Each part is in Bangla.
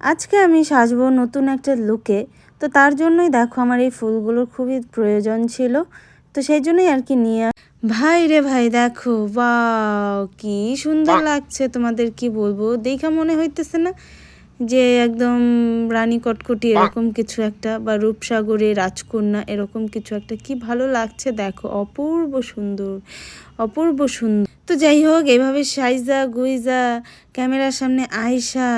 আজকে আমি সাজবো নতুন একটা লুকে তো তার জন্যই দেখো আমার এই ফুলগুলোর খুবই প্রয়োজন ছিল। তো সেই জন্যই আর কি নিয়ে ভাই রে ভাই, দেখো বাও কি সুন্দর লাগছে তোমাদের কি বলব? দেখা মনে হইতেছে না যে একদম রানী কটকটি এরকম কিছু একটা বা রূপসাগরে রাজকন্যা এরকম কিছু একটা। কি ভালো লাগছে, দেখো, অপূর্ব সুন্দর। অপূর্ব সুন্দর। তো যাই হোক, এভাবে সাইজা, গুইজা, ক্যামেরার সামনে আয়সা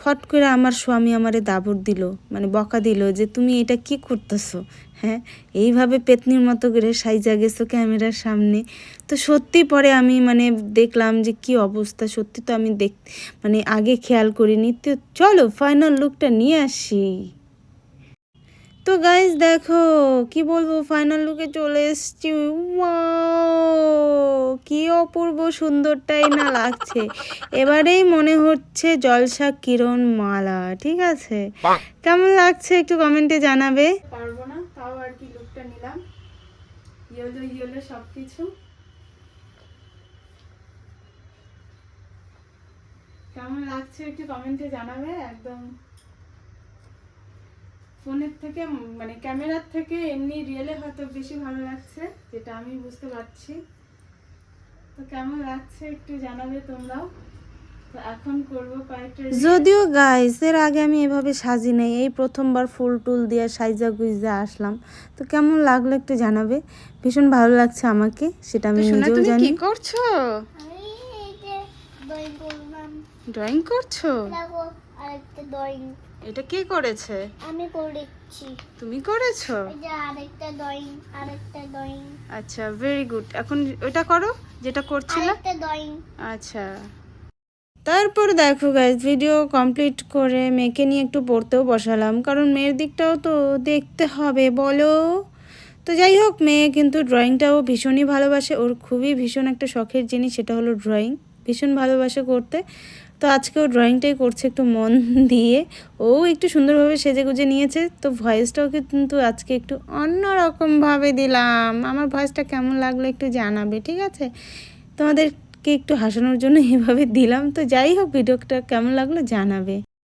ফট করে আমার স্বামী আমারে দাবর দিল মানে বকা দিল যে, তুমি এটা কি করতেছো? হ্যাঁ এইভাবে পেতনির মতো করে সাইজা গেছো ক্যামেরার সামনে। তো সত্যি পরে আমি মানে দেখলাম যে, কি অবস্থা, সত্যি তো আমি দেখ মানে আগে খেয়াল করিনি। তো চলো ফাইনাল লুকটা নিয়ে আসি। তো গাইজ দেখো কি বলব ফাইনাল লুকে চলে এসছি! কি অপূর্ব সুন্দরটাই না লাগছে। এবারেই মনে হচ্ছে জলসা কিরণ মালা ঠিক আছে? কেমন লাগছে একটু কমেন্টে জানাবে? পারব না তাও আর কি লুকটা নিলাম। ইয়েলো ইয়েলো সব কিছু কেমন লাগছে একটু কমেন্টে জানাবে একদম। ফোনের থেকে মানে ক্যামেরার থেকে এমনি রিয়েলে হয়তো বেশি ভালো লাগছে যেটা আমি বুঝতে পারছি। তো কেমন লাগছে একটু জানাবে তোমরাও। এখন যদিও গাইস এর আগে আমি এভাবে সাজি নাই এই প্রথমবার ফুল টুল দিয়ে সাইজা গুইজা আসলাম। তো কেমন লাগল একটু জানাবে ভীষণ ভালো লাগছে আমাকে সেটা আমি নিজেও জানি কি করছ? আমি এই যে ড্রয়িং করলাম। ড্রয়িং করছ? আরেকটা ড্রয়িং এটা কে করেছে? আমি করেছি। তুমি করেছ? যে আরেকটা ড্রয়িং আরেকটা ড্রয়িং আচ্ছা ভেরি গুড এখন ওটা করো যেটা করছিলে। আরেকটা ড্রয়িং আচ্ছা। তারপর দেখো গাইজ ভিডিও কমপ্লিট করে মেয়েকে নিয়ে একটু পড়তেও বসালাম। কারণ মেয়ের দিকটাও তো দেখতে হবে বলো। তো যাই হোক মেয়ে কিন্তু ড্রয়িংটাও ভীষণই ভালোবাসে। ওর খুবই ভীষণ একটা শখের জিনিস সেটা হলো ড্রয়িং ভীষণ ভালোবাসে করতে। তো আজকেও ড্রয়িংটাই করছে একটু মন দিয়ে। ও একটু সুন্দরভাবে সেজে গুজে নিয়েছে, তো ভয়েসটাও কিন্তু আজকে একটু অন্যরকমভাবে দিলাম। আমার ভয়েসটা কেমন লাগল একটু জানাবে, ঠিক আছে? তোমাদেরকে একটু হাসানোর জন্য এভাবে দিলাম। তো যাই হোক ভিডিওটা কেমন লাগল জানাবে।